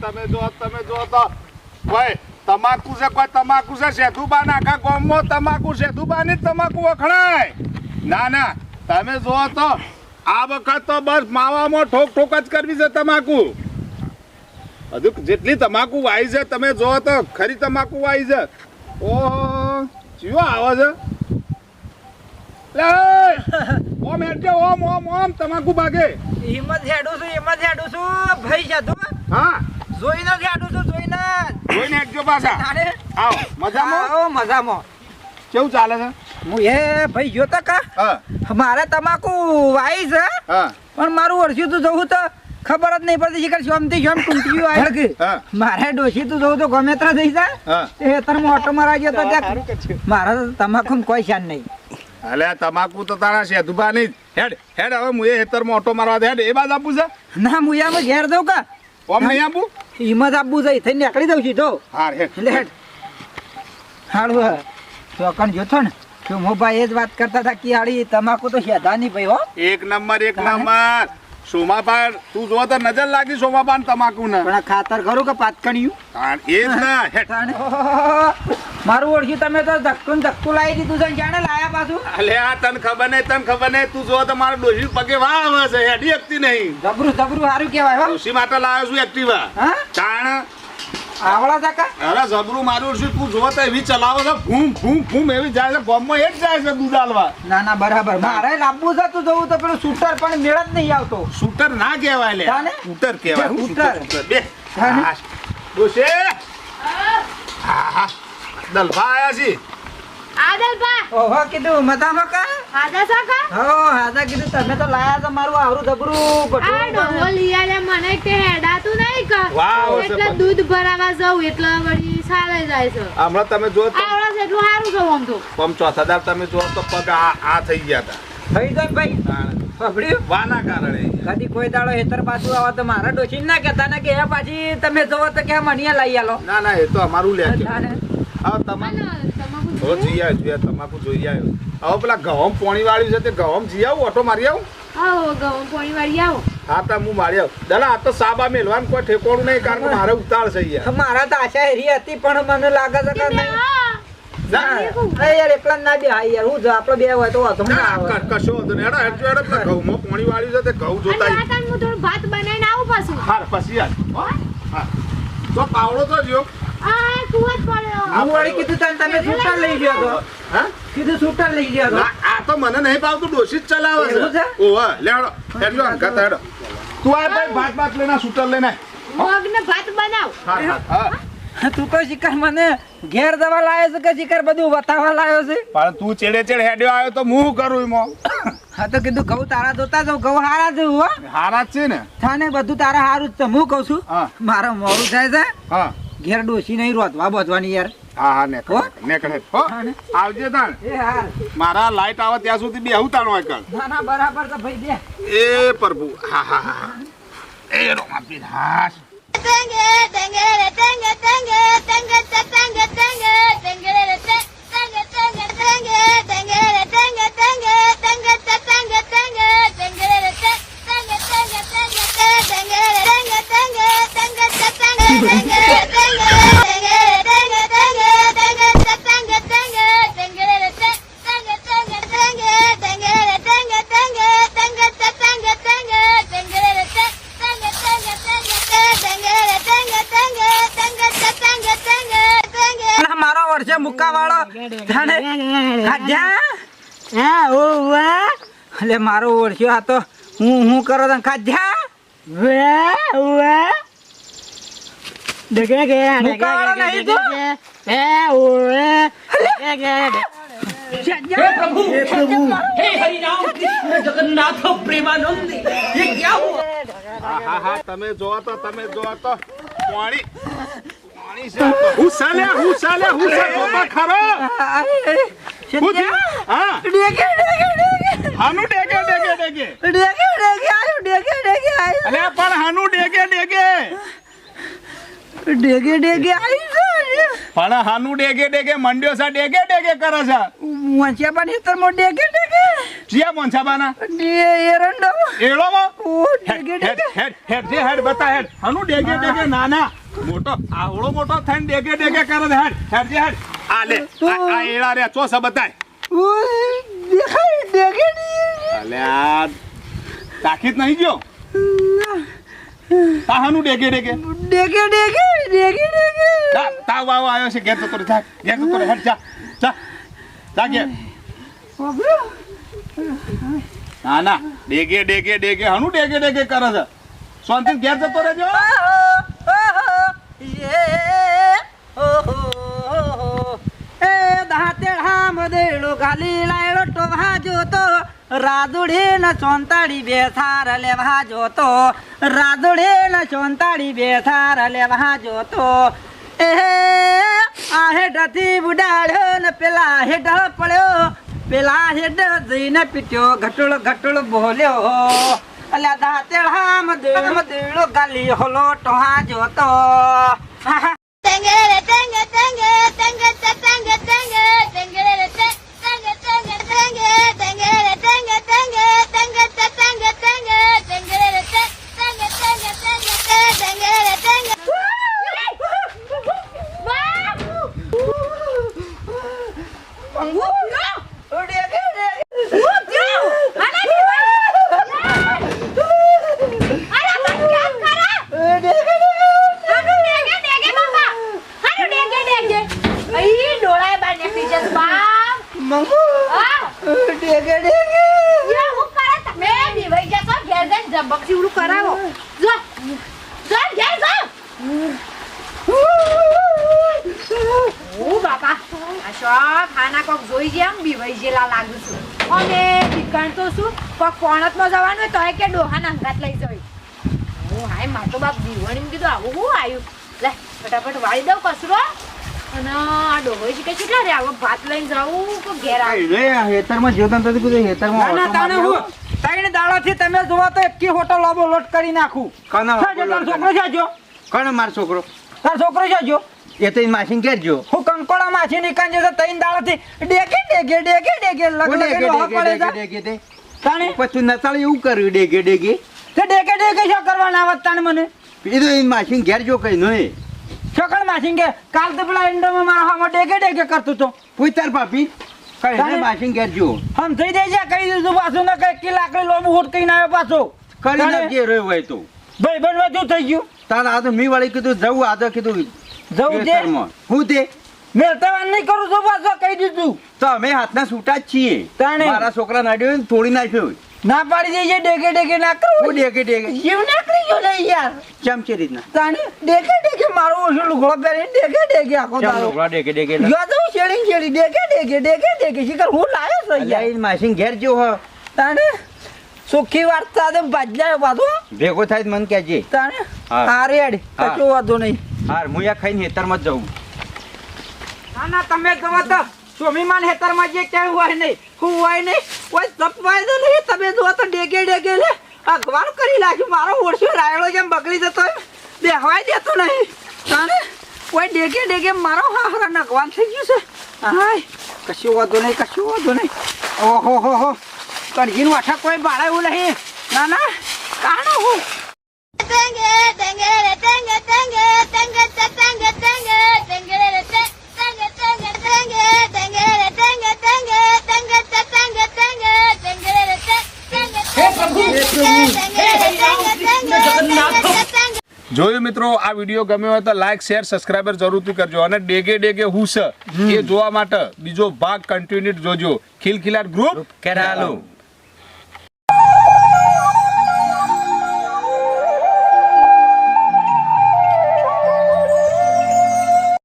તમે જો તમે જો તો. ભાઈ તમાકુ છે કોઈ તમાકુ છે? સેતુબા આખા ગામમાં તમાકુ સેતુબા ની તમાકુ વખણાય. ના ના તમે જો તો આ વખત તો બસ માવામાં ઠોક ઠોક જ કરવી છે તમાકુ. હજુ જેટલી તમાકુ વાઈ છે તમે જો તો ખરી તમાકુ વાઈ છે. ઓહો જીવો આવે છે? ઓમ હેડજો ઓમ ઓમ ઓમ તમાકુ ભાગે હિંમત હેડું છું હિંમત હેડું છું. ભાઈ જાતો હા જોઈને જ હેડું છું જોઈને જ. પાછા? આવો મજામાં? આવો મજામાં. કેવું ચાલે છે? હું એ ભાઈ જોતા કા? મારે તમાકુ વાઈ છે. પણ મારું વર્ષી તું જવું તો ખબર જ નહીં પડતી શીખર શોમથી શોમ ટૂંકી આવે મારે ડોશી તું જવું તો ગમે ત્યાં થઈ જાય હા. એ તરમાં ઓટો મારા ગયો તો ત્યાં. મારા તો તમાકુ કોઈ શાન નહીં. અલે તમાકુ તો તારા સેતુભા ની નહીં. હેડ હેડ હવે હું એ હેતરમાં ઓટો મારવા દે. હેડ એ બાદ આપું છે. ના હું યામાં ઘેર દઉં કા. ઓમ નહીં આપું? હિંમત આપવું જાય થઈને નીકળી દઉં સીધો. હાર હેડ એટલે હેડ હે જોતો ને તો મોભાઈ એ જ વાત કરતા હતા કે આડી તમાકુ તો શેધા નહીં ભાઈ હો. એક નંબર એક નંબર. સોમાપા તું જો તો નજર લાગી સોમાપાન તમાકુ ને પણ ખાતર ખરું કે પાતકણિયું? એ જ ના હેડ મારું ઓળખી તમે તો ધક્કું ધક્કું લાવી દીધું છે જાણે લાયા પાછું. અલે આ તને ખબર નહીં તને ખબર નહીં તું જો તો મારા ડોશી પગે વાહ આવે છે હેડી એકતી નહીં. જબરું જબરું સારું કહેવાય હો. ડોશી માટે લાવ્યો છું એક્ટિવા. હા? ચાણ આવડા કાકા અરે જબરું મારું છું તું જો તો એવી ચલાવો છે જાય છે ગામમાં એ જ જાય છે દૂધ આલવા ના ના બરાબર. મારે લાવવું છે તું જવું તો પેલું શૂટર પણ મેળ જ નહીં આવતો. શૂટર ના કહેવાય લે. શૂટર કહેવાય શૂટર. Shooter shooter. બે. તાને? હા ડોશી હા હા. દલભા આયા છી. આદલબા ઓહો કીધું મતામાં કા? આદા સાકા હો કીધું તમે તો લાયા તો મારું આવરું આ આલે મને ક એટલે દૂધ ભરાવા જાવ એટલે વળી સારે જાય છે. હમણાં તમે જો આવડા છે એટલું સારું છે આમ તો. પમ ચોથા દાર તમે જો તો પગ આ આ થઈ ગયા હતા થઈ જાય ભાઈ? તાણે. વાના કારણે. કદી કોઈ દાડો હેતર પાછું આવે તો મારા ડોશી ના કહેતા ને કે પાછી તમે જોવો તો કે મણીયા લઈ આલો. ના ના એ તો અમારું લે છે. હા તમાકુ જઈ આવ્યો. જઈ તમાકુ જોઈ આવ્યો. હવે પેલા ગહમ પોણી વાળ્યું છે તે ઘઉં જી આવું ઓટો મારી આવું? હા ઘઉં પોણી વાળી આવો. હા તો હું મારી દાદા આ તો સાબા મેલવાનું કોઈ ઠેકોણું નહીં કારણ કે મારે ઉતાર છે યાર મારા તો આશા એરી હતી પણ મને લાગે છે કે નહીં. કીધું સુટર લઈ ગયો આ તો મને નહીં પાવતું ડોસી જ ચલાવે છે. ઓવા લેડો હેડો અંકા તું આ ભાઈ ભાત ભાત લઈને સૂટર લેને લઈને મગ ને ભાત બનાવ. હા હા. હા. તું તો શિકાર મને ઘેર દવા લાવ્યો છે કે શિકાર બધું બતાવવા લાવ્યો છે? પણ તું ચેડે ચેડે હેડ્યો આવ્યો તો હું કરું એમાં? હા તો કીધું ઘઉં તારા જોતા જાઉં ઘઉં હારા છે હો હારા જ છે ને. થાને બધું તારા હારું જ છે. હું કહું છું મારો મોડું થાય છે. હા. ઘેર ડોસી નહીં રોધવા બોધવાની યાર. હા હા નેકળે નેકળે આવજે તાણ મારા લાઈટ આવે ત્યાં સુધી બે હું તાણો આગળ બરાબર એ પ્રભુ હા હા હા એ ધોકા વાળો એટલે મારો ઓળખ્યો આ તો હું હું કરો તને ખાધ્યા? વાહ વાહ ડગે ગયા ડગે ગયા એ ઓએ ડગે ગયા તમે જોવા તો તમે જોવા તો. પાણી પાણી છે હુસાલે હુસાલે હુસા ગોબા ખરો કુદી હા. ડેગે ડેગે હાનું ડેગે ડેગે ડેગે ડેગે ડેગે આયો ડેગે ડેગે આયો. અલે પણ હાનું ડેગે ડેગે ડેગે ડેગે આઈ છે પણ હાનું ડેગે ડેગે મંડ્યો સા ડેગે ડેગે કરે છે મોંછા પણ હેતર મો ડેગે ડેગે ચિયા મોંછા બાના એરંડો એળો મો ઓ ડેગે ડેગે હેડ હેડ હેડ બતા હેડ. હાનું ડેગે ડેગે નાના. મોટો આવડો મોટો થઈને ડેગે ડેગે કરે છે. હેડ હેડ જે હેડ. આ લે આ એળા રે ચોસ બતાય દેખાય ડેગે અલે આ તાકીત નહીં ગયો? તાહાનું હનુ ડેગે ડેગે ડેગે ડેગે ડેગે ડેગે તા તા વાવ આવ્યો છે ઘેર તો જા ઘેર તો હેડ જા જા. જા ઘેર. ના ના ડેગે ડેગે ડેગે હનુ ડેગે ડેગે કરે છે. શાંતિ ઘેર જતો રહેજો. રાદુડી ન ચોંતાડી બેસાર લેવા જોતો રાદુડી ન ચોંતાડી બેસાર લેવા જોતો એ આ હેઠથી બુડાડ્યો ને પેલા હેઠ પડ્યો પેલા હેઠ જઈને પીટ્યો ઘટુળ ઘટુળ બોલ્યો અલ્યા મદેડો મદેડો ગાલી હોલો ટોહા જોતો Tengere, કરાવો. જો. જો ઘેર જો. ઓ બાપા. આ ખાના કોક જોઈ જેમ બીવાઈ જેલા લાગુ છું. અને દીકણ તો શું? કોક કોણતમાં જવાનું હોય તો કે ડોહાના અંગાત લઈ જવી હું હાય માર તો બાપ દીવણી કીધું આવું હું આવ્યું લે ફટાફટ વાળી દઉં કસરો અને આ ડોહોઈ છે કે કેટલા રે આવો ભાત લઈને જાવું કે ઘેર આવું. હેતરમાં જોતા તો હેતરમાં ના, ના, તાણે હું ત્રણ દાડાથી તમે જોવા તો એકી હોટલ લોબો લોટ કરી નાખું. કનો છોકરો જાજો કોણ માર છોકરો? તાર છોકરો જાજો એ તો માસીન કેજો હું કંકોડા માછી નીકળી જતો ત્રણ દાડાથી ડેગે ડેગે ડેગે ડેગે લગ લગે લોહા પડે છે. તાણે? પછી નતાળ એવું કર્યું ડેગે ડેગે તે ડેગે ડેગે શું કરવાના આવત તાણે મને? એ તો એ ઘેર જો કઈ નહીં. છોકરા માછી કે કાલ તો પેલા ઇન્ડોમાં મારા હામાં ડેગે ડેગે કરતું તો. પૂછ તાર પાપી. કઈ તારે- નહીં ઘેર જો હમ થઈ કહી દીધું પાછું ને કઈ કી લાકડી લોબુ હોટ કઈ આવ્યો પાછો. કરી નાખજે રહ્યો હોય તો. ભાઈ બનવા શું થઈ ગયું? તાર આ તો મી વાળી કીધું જવું આ તો કીધું જવું દે. હું તે? મેલતાવાન નહીં કરું છું પાછો કહી દીધું. તો અમે હાથના છૂટા જ છીએ. તાણે. મારા છોકરા નાડ્યો ને તોડી નાખ્યો ના પાડી દઈએ ડેકે ડેકે ના હું ડેકે ડેકે. જીવ ના કરી ગયો ને યાર. કેમ છે રીતના? તાણે ડેકે ડેકે મારો ઓછો લુગડો પહેરી ડેગે ડેકે આખો તારો. લુગડો ડેકે ડેકે યો તો શેડી શેડી ડેકે ડેકે ડેકે ડેકે. શિકર હું લાયો છું યાર? એ માસીન ઘેર જો હો. તાને સુખી વાર્તા દે બાજરાયો પાછો. ભેગો થાય મન કેજે કહેજે. તાને હા. આ રેડ. કશો વાંધો નહીં. હાર હું યા ખાઈને હેતરમાં જ જઉં. ના ના તમે ગમો તો. સ્વામીમાન હેતરમાં જે ક્યાંય હોય નહીં હું હોય નહીં, કોઈ તપવાય તો નહીં, તમે જો તો ડેગે ડેગે લે. અગવાર કરી નાખ્યું મારો ઓળશો રાયડો જેમ બગડી જતો બેહવાય દેતો નહીં. તાને કોઈ ડેગે ડેગે મારો હાહરા નગવાન થઈ ગયું છે. હાય, કશું વાંધો નહીં, કશું વાંધો નહીં. ઓહો, હો હો. કરજીન વાઠા કોઈ બાળા એવું નહીં. ના ના, કાણો હું. જોયું મિત્રો, આ વીડિયો ગમ્યો હોય તો લાઈક શેર સબસ્ક્રાઈબર જરૂરથી કરજો અને ડેગે ડેગે હુસ એ જોવા માટે બીજો ભાગ કન્ટિન્યુ જોજો. ખિલખિલાટ ગ્રુપ કેરાલું.